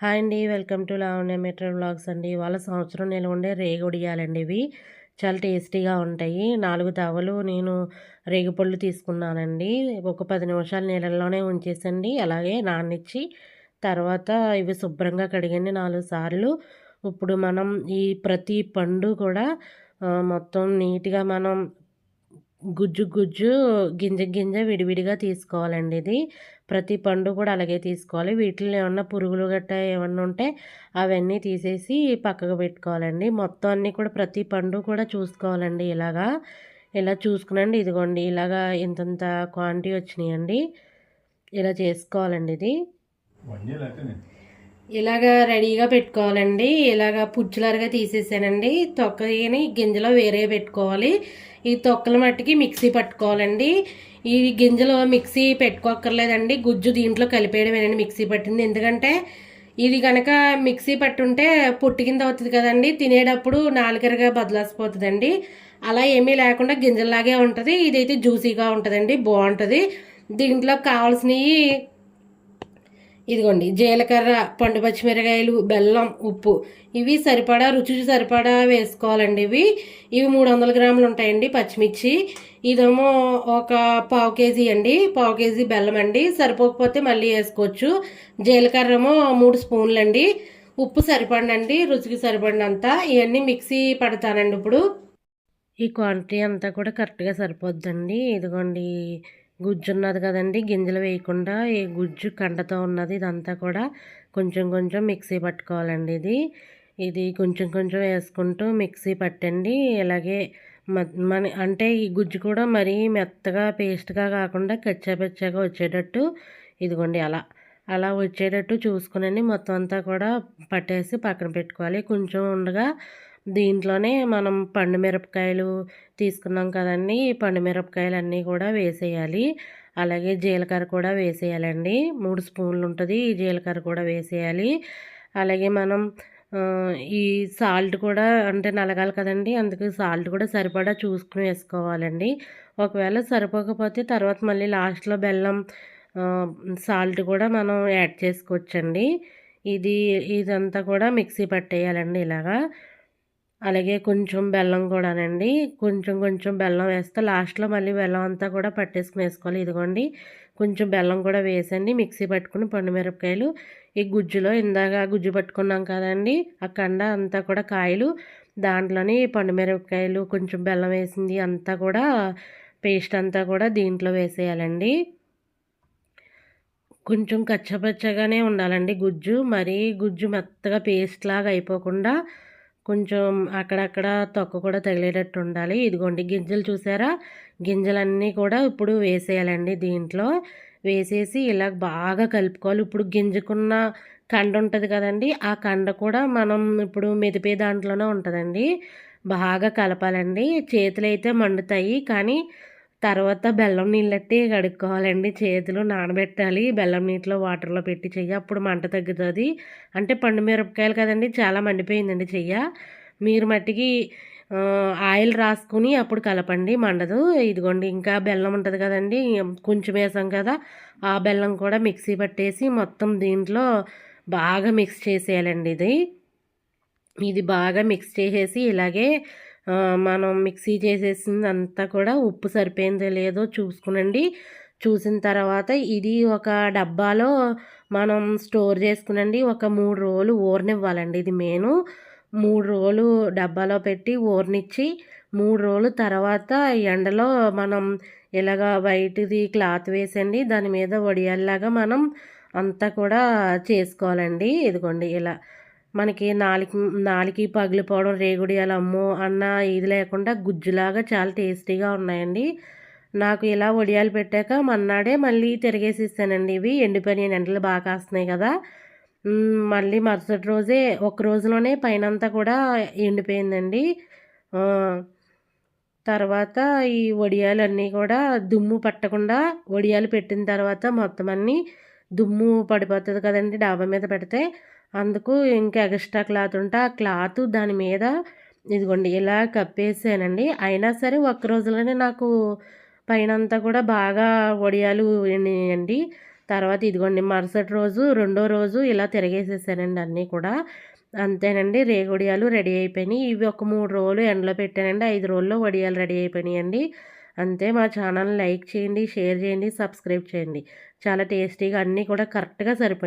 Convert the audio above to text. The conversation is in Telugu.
హాయ్ అండి welcome to Lavanya metro blogs అండి. ఇవాళ సంవత్సరం నెల ఉండే రేగుడియాలండి ఇవి. చాలా టేస్టీగా ఉంటాయి. నాలుగు తవలు నేను రేగుపళ్ళు తీసుకున్నానండి. ఒక పది నిమిషాలు నీళ్ళల్లోనే ఉంచేసండి. అలాగే నానిచ్చి తర్వాత ఇవి శుభ్రంగా కడిగండి నాలుగు సార్లు. ఇప్పుడు మనం ఈ ప్రతి పండు కూడా మొత్తం నీట్గా మనం గుజ్జు గుజ్జు గింజ గింజ విడివిడిగా తీసుకోవాలండి ఇది. ప్రతి పండు కూడా అలాగే తీసుకోవాలి. వీటిలో ఏమన్నా పురుగులు గట్ట ఏమన్నా ఉంటే అవన్నీ తీసేసి పక్కకు పెట్టుకోవాలండి. మొత్తం అన్నీ కూడా ప్రతి పండు కూడా చూసుకోవాలండి ఇలాగా. ఇలా చూసుకునండి ఇదిగోండి ఇలాగా ఇంతంత క్వాంటిటీ వచ్చినాయండి. ఇలా చేసుకోవాలండి ఇది. ఇలాగా రెడీగా పెట్టుకోవాలండి. ఇలాగా పుచ్చులరుగా తీసేసానండి. తొక్కని గింజలో వేరే పెట్టుకోవాలి. ఈ తొక్కల మట్టికి మిక్సీ పట్టుకోవాలండి. ఈ గింజలు మిక్సీ పెట్టుకోక్కర్లేదండి. గుజ్జు దీంట్లో కలిపేయడమేనండి మిక్సీ పట్టింది. ఎందుకంటే ఇది కనుక మిక్సీ పట్టుంటే పుట్టి కింద అవుతుంది కదండి. తినేటప్పుడు నాలుగరగా బదలాసిపోతుందండి. అలా ఏమీ లేకుండా గింజల్లాగే ఉంటుంది. ఇదైతే జ్యూసీగా ఉంటుందండి. బాగుంటుంది. దీంట్లో కావాల్సినవి ఇదిగోండి జీలకర్ర పండు పచ్చిమిరకాయలు బెల్లం ఉప్పు. ఇవి సరిపడా రుచి సరిపడా వేసుకోవాలండి ఇవి. ఇవి మూడు వందల గ్రాములు ఉంటాయండి పచ్చిమిర్చి. ఇదేమో ఒక పావు కేజీ అండి పావు కేజీ బెల్లం అండి. సరిపోకపోతే మళ్ళీ వేసుకోవచ్చు. జీలకర్ర ఏమో మూడు స్పూన్లు అండి ఉప్పు సరిపడండి రుచికి సరిపడినంత. ఇవన్నీ మిక్సీ పడతానండి ఇప్పుడు. ఈ క్వాంటిటీ అంతా కూడా కరెక్ట్గా సరిపోద్దండి. ఇదిగోండి గుజ్జు ఉన్నది కదండి. గింజలు వేయకుండా ఈ గుజ్జు కండతో ఉన్నది ఇదంతా కూడా కొంచెం కొంచెం మిక్సీ పట్టుకోవాలండి ఇది. ఇది కొంచెం కొంచెం వేసుకుంటూ మిక్సీ పట్టండి. అలాగే మన అంటే ఈ గుజ్జు కూడా మరీ మెత్తగా పేస్ట్గా కాకుండా కచ్చాపెచ్చాగా వచ్చేటట్టు ఇదిగోండి అలా అలా వచ్చేటట్టు చూసుకునండి. మొత్తం అంతా కూడా పట్టేసి పక్కన పెట్టుకోవాలి. కొంచెం ఉండగా దీంట్లోనే మనం పండు మిరపకాయలు తీసుకున్నాం కదండి. పండు మిరపకాయలు అన్నీ కూడా వేసేయాలి. అలాగే జీలకర్ర కూడా వేసేయాలండి. మూడు స్పూన్లు ఉంటుంది. ఈ జీలకర్ర కూడా వేసేయాలి. అలాగే మనం ఈ సాల్ట్ కూడా అంటే నలగాలి కదండి. అందుకు సాల్ట్ కూడా సరిపడా చూసుకుని వేసుకోవాలండి. ఒకవేళ సరిపోకపోతే తర్వాత మళ్ళీ లాస్ట్లో బెల్లం సాల్ట్ కూడా మనం యాడ్ చేసుకోవచ్చండి. ఇది ఇదంతా కూడా మిక్సీ పట్టేయాలండి ఇలాగా. అలాగే కొంచెం బెల్లం కూడానండి. కొంచెం కొంచెం బెల్లం వేస్తే. లాస్ట్లో మళ్ళీ బెల్లం అంతా కూడా పట్టేసుకుని వేసుకోవాలి. ఇదిగోండి కొంచెం బెల్లం కూడా వేసండి. మిక్సీ పట్టుకుని పండు మిరపకాయలు. ఈ గుజ్జులో ఇందాక గుజ్జు పట్టుకున్నాం కదండి ఆ కండ అంతా కూడా కాయలు. దాంట్లోనే పండు మిరపకాయలు కొంచెం బెల్లం వేసింది అంతా కూడా పేస్ట్ అంతా కూడా దీంట్లో వేసేయాలండి. కొంచెం కచ్చపచ్చగానే ఉండాలండి గుజ్జు. మరీ గుజ్జు మెత్తగా పేస్ట్ లాగా అయిపోకుండా కొంచెం అక్కడక్కడ తొక్క కూడా తగిలేటట్టు ఉండాలి. ఇదిగోండి గింజలు చూసారా? గింజలన్నీ కూడా ఇప్పుడు వేసేయాలండి దీంట్లో. వేసేసి ఇలా బాగా కలుపుకోవాలి. ఇప్పుడు గింజకున్న కండ ఉంటుంది కదండి ఆ కండ కూడా మనం ఇప్పుడు మెదిపే దాంట్లోనే ఉంటుందండి. బాగా కలపాలండి. చేతులు అయితే మండుతాయి కానీ తర్వాత బెల్లం నీళ్ళట్టి కడుక్కోవాలండి. చేతులు నానబెట్టాలి. బెల్లం నీటిలో వాటర్లో పెట్టి చెయ్యి. అప్పుడు మంట తగ్గుతుంది. అంటే పండు మిరపకాయలు కదండి చాలా మండిపోయిందండి చెయ్య. మీరు మట్టికి ఆయిల్ రాసుకుని అప్పుడు కలపండి. మండదు. ఇదిగోండి ఇంకా బెల్లం ఉంటుంది కదండి. కొంచెం వేసాం కదా ఆ బెల్లం కూడా మిక్సీ పట్టేసి మొత్తం దీంట్లో బాగా మిక్స్ చేసేయాలండి ఇది. ఇది బాగా మిక్స్ చేసేసి ఇలాగే మనం మిక్సీ చేసేసింది అంతా కూడా ఉప్పు సరిపోయిందో లేదో చూసుకునండి. చూసిన తర్వాత ఇది ఒక డబ్బాలో మనం స్టోర్ చేసుకునండి. ఒక మూడు రోజులు ఊరనివ్వాలండి ఇది మెయిన్. మూడు రోజులు డబ్బాలో పెట్టి ఊరనిచ్చి మూడు రోజులు తర్వాత ఎండలో మనం ఇలాగ వైట్ది క్లాత్ వేసండి దాని మీద వడియాల్లాగా మనం అంతా కూడా చేసుకోవాలండి. ఇదిగోండి ఇలా మనకి నాలికి నాలికి పగిలిపోవడం రేగుడియాలు అమ్మో అన్న ఇది లేకుండా గుజ్జులాగా చాలా టేస్టీగా ఉన్నాయండి. నాకు ఇలా వడియాలు పెట్టాక మన్నాడే మళ్ళీ తిరిగేసిస్తానండి ఇవి. ఎండిపోయిన ఎండలు బాగా కాస్తున్నాయి కదా. మళ్ళీ మరుసటి రోజే ఒక రోజులోనే పైనంతా కూడా ఎండిపోయిందండి. తర్వాత ఈ వడియాలన్నీ కూడా దుమ్ము పట్టకుండా వడియాలు పెట్టిన తర్వాత మొత్తం అన్నీ దుమ్ము పడిపోతుంది కదండి డాబా మీద పెడితే. అందుకు ఇంకా ఎక్స్ట్రా క్లాత్ ఉంటే ఆ క్లాత్ దాని మీద ఇదిగోండి ఇలా కప్పేసానండి. అయినా సరే ఒక్క రోజులోనే నాకు పైన అంతా కూడా బాగా వడియాలు అండి తర్వాత ఇదిగోండి మరుసటి రోజు రెండో రోజు ఇలా తిరగేసేసానండి అన్నీ కూడా. అంతేనండి రేగొడియాలు రెడీ అయిపోయినాయి. ఇవి ఒక మూడు రోజులు ఎండలో పెట్టానండి. ఐదు రోజుల్లో వడియాలు రెడీ అయిపోయినాయండి. అంతే. మా ఛానల్ లైక్ చేయండి షేర్ చేయండి సబ్స్క్రైబ్ చేయండి. చాలా టేస్టీగా అన్నీ కూడా కరెక్ట్గా సరిపోయి